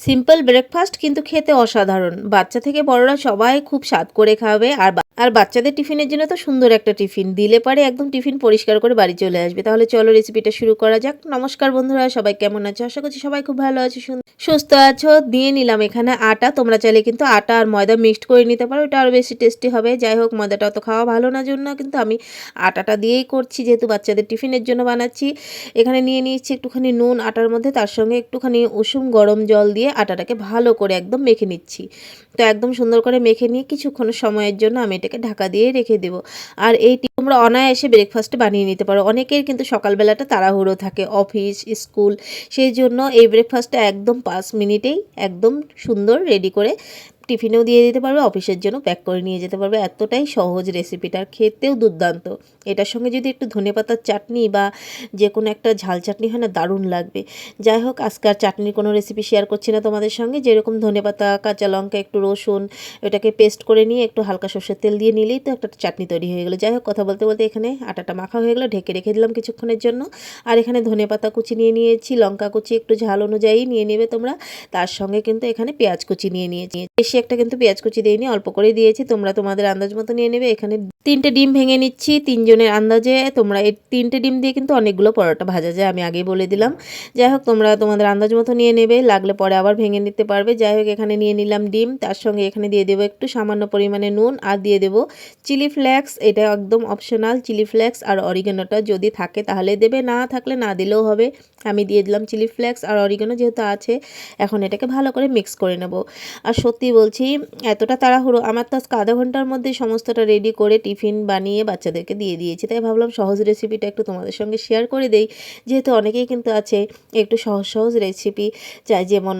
Simple breakfast কিন্তু খেতে অসাধারণ। বাচ্চা থেকে বড়রা সবাই খুব স্বাদ করে খাবে আর আর বাচ্চাদের টিফিনের জন্য তো সুন্দর একটা টিফিন। দিলে পারে একদম টিফিন পরিষ্কার করে বাড়ি চলে আসবে। তাহলে চলো রেসিপিটা শুরু করা যাক। নমস্কার বন্ধুরা, সবাই কেমন আছো? আশা করছি সবাই খুব ভালো আছে। সুস্থ আছো? দিয়ে নিলাম এখানে আটা। তোমরা চাইলে কিন্তু আটা আর ময়দা মিক্সড করে নিতে পারো। এটা আরও বেশি টেস্টি হবে। যাই হোক, ময়দাটা অত খাওয়া ভালো না জন্য, কিন্তু আমি আটাটা দিয়েই করছি। যেহেতু বাচ্চাদের টিফিনের জন্য বানাচ্ছি, এখানে নিয়ে নিয়েছি একটুখানি নুন আটার মধ্যে। তার সঙ্গে একটুখানি উষুম গরম জল দিয়ে আটাটাকে ভালো করে একদম মেখে নিচ্ছি। তো একদম সুন্দর করে মেখে নিয়ে কিছুক্ষণ সময়ের জন্য আমি এটাকে ঢাকা দিয়ে রেখে দেব। আর এইটি তোমরা অনায়াসে ব্রেকফাস্টে বানিয়ে নিতে পারো। অনেকের কিন্তু সকালবেলাটা তাড়াহুড়ো থাকে অফিস স্কুল সেই জন্য এই ব্রেকফাস্টটা একদম পাঁচ মিনিটেই একদম সুন্দর রেডি করে টিফিনেও দিয়ে দিতে পারবে, অফিসের জন্য প্যাক করে নিয়ে যেতে পারবে। এতটাই সহজ রেসিপিটার খেতেও দুর্দান্ত। এটার সঙ্গে যদি একটু ধনেপাতার চাটনি বা যে কোনো একটা ঝাল চাটনি হয় না, দারুণ লাগবে। যাই হোক আজকাল চাটনির কোনো রেসিপি শেয়ার করছি না তোমাদের সঙ্গে। যেরকম ধনেপাতা কাঁচা লঙ্কা, একটু রসুন এটাকে পেস্ট করে নিয়ে একটু হালকা সর্ষের তেল দিয়ে নিলেই তো একটা চাটনি তৈরি হয়ে গেলো। যাই হোক, কথা বলতে বলতে এখানে আটাটা মাখা হয়ে গেলো, ঢেকে রেখে দিলাম কিছুক্ষণের জন্য। আর এখানে ধনেপাতা কুচি নিয়ে নিয়েছি, লঙ্কা কুচি একটু ঝাল অনুযায়ী নিয়ে নেবে তোমরা। তার সঙ্গে কিন্তু এখানে পেঁয়াজ কুচি নিয়ে নিয়েছি। একটা কিন্তু পেঁয়াজ কুচি দিইনি অল্প করে দিয়েছি। তোমরা তোমাদের আন্দাজ মতো নিয়ে নেবে। এখানে তিনটে ডিম ভেঙে নিচ্ছি তিনজনের আন্দাজে। তোমরা এই তিনটে ডিম দিয়ে কিন্তু অনেকগুলো পরোটা ভাজা যায়, আমি আগেই বলে দিলাম। যাই হোক, তোমরা তোমাদের আন্দাজ মতো নিয়ে নেবে। লাগলে পরে আবার ভেঙে নিতে পারবে। যাই হোক, এখানে নিয়ে নিলাম ডিম। তার সঙ্গে এখানে দিয়ে দেবো একটু সামান্য পরিমাণে নুন আর দিয়ে দেবো চিলি ফ্লেক্স। এটা একদম অপশনাল চিলি ফ্লেক্স আর অরিগানোটা যদি থাকে তাহলে দেবে। না থাকলে না দিলেও হবে। আমি দিয়ে দিলাম চিলি ফ্লেক্স আর অরিগানো যেহেতু আছে, এখন এটাকে ভালো করে মিক্স করে নেব। আর সত্যি বলছি, এতটা তাড়াহুড়ো, আমার তো আজকে আধা ঘণ্টার মধ্যে সমস্তটা রেডি করে টিফিন বানিয়ে বাচ্চাদেরকে দিয়ে দিয়েছি। তাই ভাবলাম সহজ রেসিপিটা একটু তোমাদের সঙ্গে শেয়ার করে দেই। যেহেতু অনেকেই কিন্তু আছে একটু সহজ সহজ রেসিপি চাই, যেমন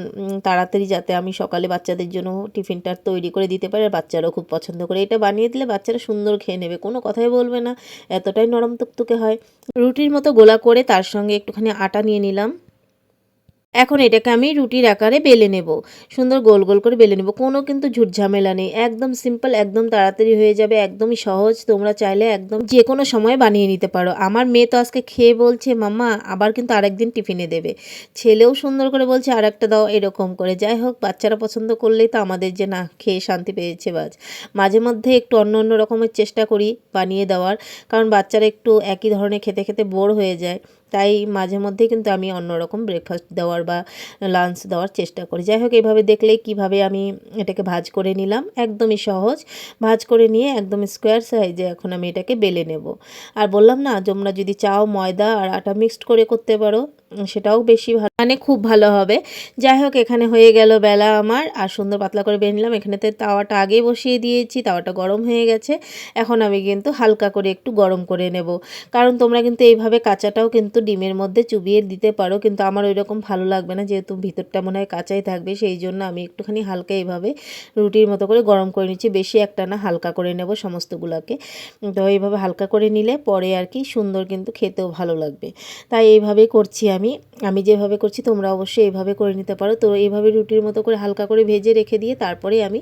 তাড়াতাড়ি যাতে আমি সকালে বাচ্চাদের জন্য টিফিনটা তৈরি করে দিতে পারি, আর বাচ্চারাও খুব পছন্দ করে। এটা বানিয়ে দিলে বাচ্চারা সুন্দর খেয়ে নেবে, কোনো কথাই বলবে না, এতটাই নরম তুকতুকে হয়। রুটির মতো গোলা করে তার সঙ্গে একটুখানি আটা নিয়ে নিলাম। এখন এটাকে আমি রুটির আকারে বেলে নেব। সুন্দর গোল গোল করে বেলে নেব। কোনো কিন্তু ঝুট ঝামেলা নেই। একদম সিম্পল একদম তাড়াতাড়ি হয়ে যাবে, একদমই সহজ। তোমরা চাইলে একদম যে কোনো সময় বানিয়ে নিতে পারো। আমার মেয়ে তো আজকে খেয়ে বলছে, মাম্মা, আবার কিন্তু আরেকদিন টিফিনে দেবে। ছেলেও সুন্দর করে বলছে আর একটা দাও। এরকম করে। যাই হোক, বাচ্চারা পছন্দ করলেই তো আমাদের যে, না, খেয়ে শান্তি পেয়েছে বাজ। মাঝে মধ্যে একটু অন্য অন্য রকমের চেষ্টা করি বানিয়ে দেওয়ার। কারণ বাচ্চারা একটু একই ধরনের খেতে খেতে বোর হয়ে যায়। তাই মাঝে মধ্যে কিন্তু আমি অন্যরকম ব্রেকফাস্ট দেওয়ার বা লাঞ্চ দেওয়ার চেষ্টা করি। যাই হোক এইভাবে দেখলে কীভাবে আমি এটাকে ভাজ করে নিলাম। একদমই সহজ। ভাজ করে নিয়ে একদম স্কোয়ার সাইজে এখন আমি এটাকে বেলে নেব। আর বললাম না, তোমরা যদি চাও ময়দা আর আটা মিক্সড করে করতে পারো, সেটাও বেশি ভালো মানে খুব ভালো হবে। যাই হোক, এখানে হয়ে গেল বেলা আমার। আর সুন্দর পাতলা করে বেলে নিলাম। এখানেতে তাওয়াটা আগেই বসিয়ে দিয়েছি। তাওয়াটা গরম হয়ে গেছে। এখন আমি কিন্তু হালকা করে একটু গরম করে নেব। কারণ তোমরা কিন্তু এইভাবে কাঁচাটাও কিন্তু ডিমের মধ্যে চুবিয়ে দিতে পারো। কিন্তু আমার ওই রকম ভালো লাগবে না, যেহেতু ভিতরটা মনে হয় কাঁচাই থাকবে। সেই জন্য আমি একটুখানি হালকা এইভাবে রুটির মতো করে গরম করে নিচ্ছি। বেশি একটা না, হালকা করে নেব সমস্তগুলোকে। তো এইভাবে হালকা করে নিলে পরে আর কি সুন্দর কিন্তু খেতেও ভালো লাগবে। তাই এইভাবে করছি আমি। আমি যেভাবে করছি তোমরা অবশ্যই এভাবে করে নিতে পারো। তো এইভাবে রুটির মতো করে হালকা করে ভেজে রেখে দিয়ে তারপরে আমি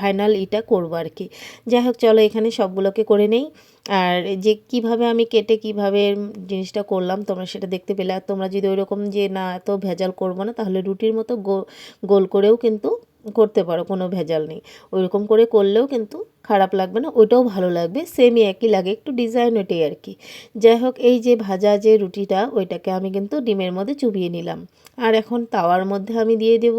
ফাইনাল ইটা করব আর কি। যাই হোক, চলো এখানে সবগুলোকে করে নেই। আর যে কীভাবে আমি কেটে কীভাবে জিনিসটা করলাম, তোমরা সেটা দেখতে পেলে। আর তোমরা যদি ওইরকম যে না, এত ভেজাল করব না, তাহলে রুটির মতো গোল করেও কিন্তু করতে পারো, কোনো ভেজাল নেই। ওইরকম করে করলেও কিন্তু খারাপ লাগবে না ওইটাও ভালো লাগবে। সেমই একই লাগে, একটু ডিজাইন ওইটাই আর কি। যাই হোক, এই যে ভাজা যে রুটিটা, ওইটাকে আমি কিন্তু ডিমের মধ্যে চুবিয়ে নিলাম। আর এখন তাওয়ার মধ্যে আমি দিয়ে দেব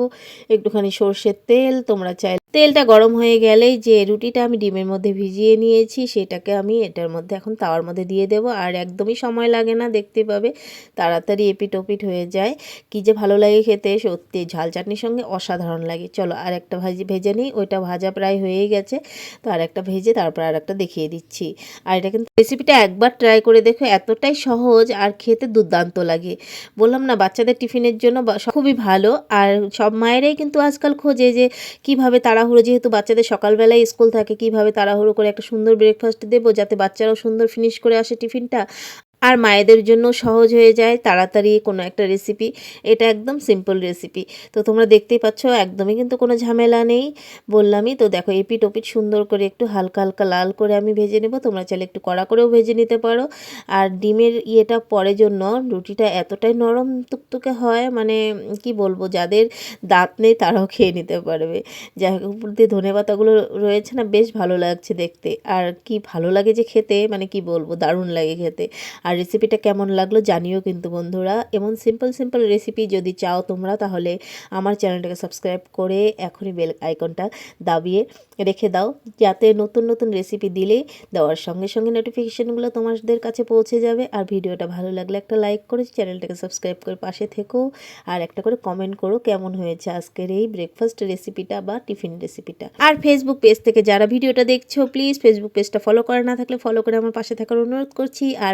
একটুখানি সর্ষের তেল। তোমরা চাই তেলটা গরম হয়ে গেলেই যে রুটিটা আমি ডিমের মধ্যে ভিজিয়ে নিয়েছি, সেটাকে আমি এটার মধ্যে এখন তাওয়ার মধ্যে দিয়ে দেব। আর একদমই সময় লাগে না, দেখতে পাবে। তাড়াতাড়ি এপিট ওপিট হয়ে যায়। কি যে ভালো লাগে খেতে, সত্যি ঝাল চাটনির সঙ্গে অসাধারণ লাগে। চলো আর একটা ভাজি, ভেজে নিই। ওইটা ভাজা প্রায় হয়েই গেছে। তো আর একটা ভেজে তারপর আর একটা দেখিয়ে দিচ্ছি। আর এটা কিন্তু রেসিপিটা একবার ট্রাই করে দেখো, এতটাই সহজ আর খেতে দুর্দান্ত লাগে। বললাম না, বাচ্চাদের টিফিনের জন্য খুবই ভালো। আর সব মায়েরাই কিন্তু আজকাল খোঁজে যে কীভাবে তাড়াহুড়ো, যেহেতু বাচ্চাদের সকালবেলায় স্কুল থাকে, কীভাবে তাড়াহুড়ো করে একটা সুন্দর ব্রেকফাস্ট দেবো, যাতে বাচ্চারাও সুন্দর ফিনিশ করে আসে টিফিনটা। আর মায়েদের জন্য সহজ হয়ে যায় তাড়াতাড়ি কোনো একটা রেসিপি এটা একদম সিম্পল রেসিপি তো তোমরা দেখতেই পাচ্ছ, একদমই কিন্তু কোনো ঝামেলা নেই। বললামই তো, দেখো এপিট ওপিট সুন্দর করে একটু হালকা হালকা লাল করে আমি ভেজে নেব। তোমরা চাইলে একটু কড়া করেও ভেজে নিতে পারো। আর ডিমের ইয়েটা পরে জন্য, রুটিটা এতটাই নরম তুকতুকে হয় মানে কি বলব, যাদের দাঁত নেই তারাও খেয়ে নিতে পারবে। যাই হোক দিয়ে ধনে পাতাগুলো রয়েছে না, বেশ ভালো লাগছে দেখতে। আর কি ভালো লাগে যে খেতে মানে কি বলব, দারুণ লাগে খেতে। আর রেসিপিটা কেমন লাগল জানিও কিন্তু বন্ধুরা। এমন সিম্পল সিম্পল রেসিপি যদি চাও তোমরা, তাহলে আমার চ্যানেলটাকে সাবস্ক্রাইব করে এখনই বেল আইকনটা দাবিয়ে রেখে দাও। যাতে নতুন নতুন রেসিপি দিলে দেওয়ার সঙ্গে সঙ্গে নোটিফিকেশানগুলো তোমাদের কাছে পৌঁছে যাবে। আর ভিডিওটা ভালো লাগলে একটা লাইক করে চ্যানেলটাকে সাবস্ক্রাইব করে পাশে থেকো। আর একটা করে কমেন্ট করো কেমন হয়েছে আজকের এই ব্রেকফাস্ট রেসিপিটা বা টিফিন রেসিপিটা আর ফেসবুক পেজ থেকে যারা ভিডিওটা দেখছ প্লিজ ফেসবুক পেজটা ফলো করা না থাকলে ফলো করে আমার পাশে থাকার অনুরোধ করছি। আর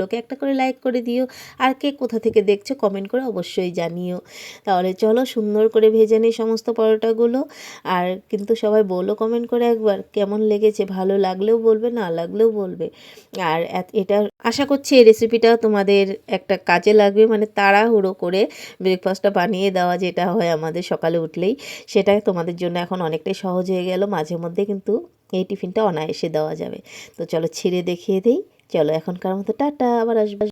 ভিডিওগুলোকে একটা করে লাইক করে দিও। আর কে কোথা থেকে দেখছ কমেন্ট করে অবশ্যই জানিও। তাহলে চলো সুন্দর করে ভেজে নিই সমস্ত পরোটাগুলো। আর কিন্তু সবাই বলো কমেন্ট করে একবার, কেমন লেগেছে? ভালো লাগলেও বলবে, না লাগলেও বলবে। আর এটা আশা করছি এই রেসিপিটা তোমাদের একটা কাজে লাগবে। মানে তাড়াহুড়ো করে ব্রেকফাস্টটা বানিয়ে দেওয়া যেটা হয় আমাদের সকালে উঠলেই, সেটা তোমাদের জন্য এখন অনেকটাই সহজ হয়ে গেল। মাঝে মধ্যে কিন্তু এই টিফিনটা অনায়াসে দেওয়া যাবে। তো চলো ছিঁড়ে দেখিয়ে দিই। চলো এখনকার মতো টাটা আবার আসবে।